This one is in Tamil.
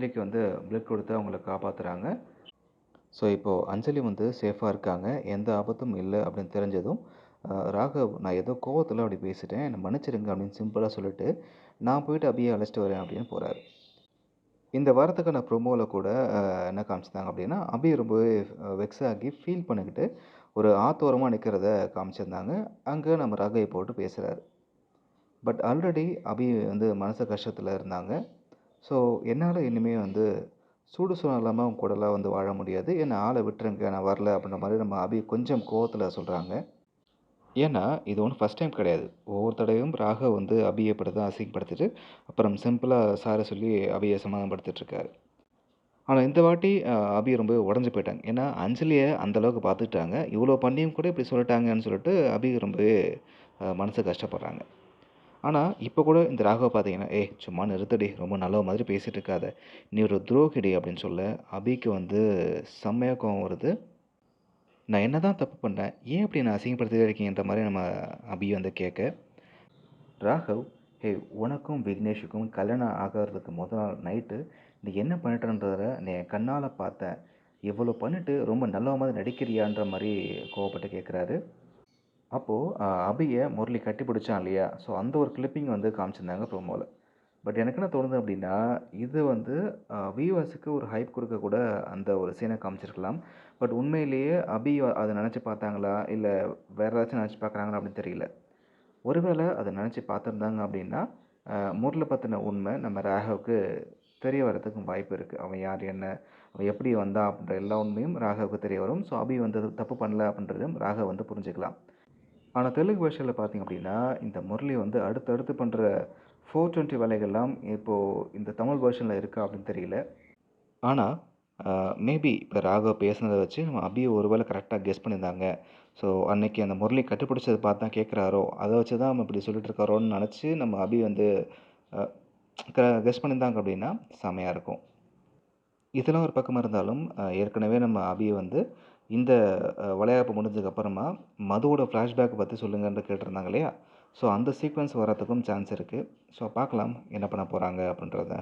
அஞ்சலிக்கு வந்து பிளட் கொடுத்து அவங்கள காப்பாற்றுறாங்க ஸோ, இப்போது அஞ்சலி வந்து சேஃபாக இருக்காங்க. எந்த ஆபத்தும் இல்லை அப்படின்னு தெரிஞ்சதும், ராகவ் நான் ஏதோ கோவத்தில் அப்படி பேசிட்டேன். என்னை மன்னிச்சிருங்க அப்படின்னு சிம்பிளாக சொல்லிட்டு, நான் போயிட்டு அபியை அழைச்சிட்டு வரேன் அப்படின்னு போகிறார் இந்த வாரத்துக்கான ப்ரொமோவில் கூட என்ன காமிச்சிருந்தாங்க அப்படின்னா, அபி ரொம்பவே வெக்ஸ் ஆகி ஃபீல் பண்ணிக்கிட்டு ஒரு ஆத்தோரமாக நிற்கிறத காமிச்சிருந்தாங்க. அங்கே நம்ம ராகவை போட்டு பேசுகிறாரு பட் ஆல்ரெடி அபி வந்து மனசு கஷ்டத்தில் இருந்தாங்க. ஸோ, என்னால் இனிமே வந்து சூடு சொரணம் இல்லாமல் அவங்க கூடலாம் வந்து வாழ முடியாது. என்னை ஆளை விட்டுருங்க. நான் வரல அப்படின்ற மாதிரி நம்ம அபி கொஞ்சம் கோவத்தில் சொல்கிறாங்க ஏன்னா, இது ஒன்று ஃபர்ஸ்ட் டைம் கிடையாது. ஒவ்வொரு தடவையும் ராகவ் வந்து அபியை படி தான் அசிங்கப்படுத்திட்டு, அப்புறம் சிம்பிளாக சாரை சொல்லி அபியை சமாதானப்படுத்திட்டு ஆனால் இந்த வாட்டி அபி ரொம்பவே உடஞ்சி போயிட்டாங்க. ஏன்னா, அஞ்சலியை அந்தளவுக்கு பார்த்துக்கிட்டாங்க. இவ்வளோ பண்ணியும் கூட இப்படி சொல்லிட்டாங்கன்னு சொல்லிட்டு அபி ரொம்பவே மனசு கஷ்டப்படுறாங்க. ஆனால் இப்போ கூட இந்த ராகவ் பார்த்தீங்கன்னா, "ஏய் சும்மா நிறுத்தடி ரொம்ப நல்ல மாதிரி பேசிகிட்டு இருக்காத. நீ ஒரு துரோகிடி" அப்படின்னு சொல்ல, அபிக்கு வந்து செம்மையா கோவம் வருது. நான் என்னதான் தப்பு பண்ணேன்? ஏன் இப்படி நான் அசிங்கப்படுத்திட்டே இருக்கீங்கன்ற மாதிரி நம்ம அபி வந்து கேட்க, ராகவ், ஹே உனக்கும் விக்னேஷுக்கும் கல்யாணம் ஆகிறதுக்கு முதல் நாள் நைட்டு நீ என்ன பண்ணிட்டன்றத நீ என் கண்ணால பார்த்தேன். இவ்வளோ பண்ணிட்டு ரொம்ப நல்ல மாதிரி நடிக்கிறியான்ற" மாதிரி கோவப்பட்டு கேட்குறாரு. அப்போது அபியை முரளி முரளி கட்டிப்பிடிச்சான் இல்லையா? ஸோ, அந்த ஒரு கிளிப்பிங் வந்து காமிச்சிருந்தாங்க ப்ரோமோவில் பட் எனக்கு என்ன தோணுது அப்படின்னா, இது வந்து வியூவர்ஸுக்கு ஒரு ஹைப் கொடுக்க கூட அந்த ஒரு சீனை காமிச்சிருக்கலாம். பட் உண்மையிலேயே அபி அதை நினச்சி பார்த்தாங்களா? இல்லை வேறு ஏதாச்சும் நினச்சி பார்க்குறாங்களா அப்படின்னு தெரியல. ஒருவேளை அதை நினச்சி பார்த்துருந்தாங்க அப்படின்னா, முரளி பற்றின உண்மை நம்ம ராகவுக்கு தெரிய வர்றதுக்கும் வாய்ப்பு இருக்குது அவன் யார்? என்ன? அவன் எப்படி வந்தான்? அப்படின்ற எல்லா உண்மையும் ராகவுக்கு தெரிய வரும். ஸோ, அபி வந்து தப்பு பண்ணல அப்படின்றதும் ராகவ் வந்து புரிஞ்சுக்கலாம். ஆனால் தெலுங்கு பாஷையில் பார்த்தீங்க அப்படின்னா, இந்த முரளி வந்து அடுத்து அடுத்து பண்ற 420 வேலைகள்லாம் இப்போது இந்த தமிழ் வேர்ஷனில் இருக்கா அப்படின்னு தெரியல. ஆனால் மேபி இப்போ ராகவ் பேசுனதை வச்சு நம்ம அபிய ஒரு வேள கரெக்டாக கெஸ் பண்ணியிருந்தாங்க. ஸோ, அன்னைக்கு அந்த முரளி கட்டுப்பிடிச்சதை பார்த்து தான் கேட்குறாரோ, அதை வச்சு தான் நம்ம இப்படி சொல்லிட்டு இருக்காரோன்னு நினச்சி நம்ம அபி வந்து க கெஸ் பண்ணியிருந்தாங்க அப்படின்னா செமையாக இருக்கும். இதெல்லாம் ஒரு பக்கம் இருந்தாலும், ஏற்கனவே நம்ம அபியை வந்து இந்த அ முடிஞ்சதுக்கு அப்புறமா மதுவோட ஃப்ளாஷ்பேக் பற்றி சொல்லுங்கன்னு கேட்டிருந்தாங்க இல்லையா? ஸோ, அந்த சீக்வன்ஸ் வரத்துக்கும் சான்ஸ் இருக்குது ஸோ, பார்க்கலாம் என்ன பண்ண போகிறாங்க அப்படின்றத.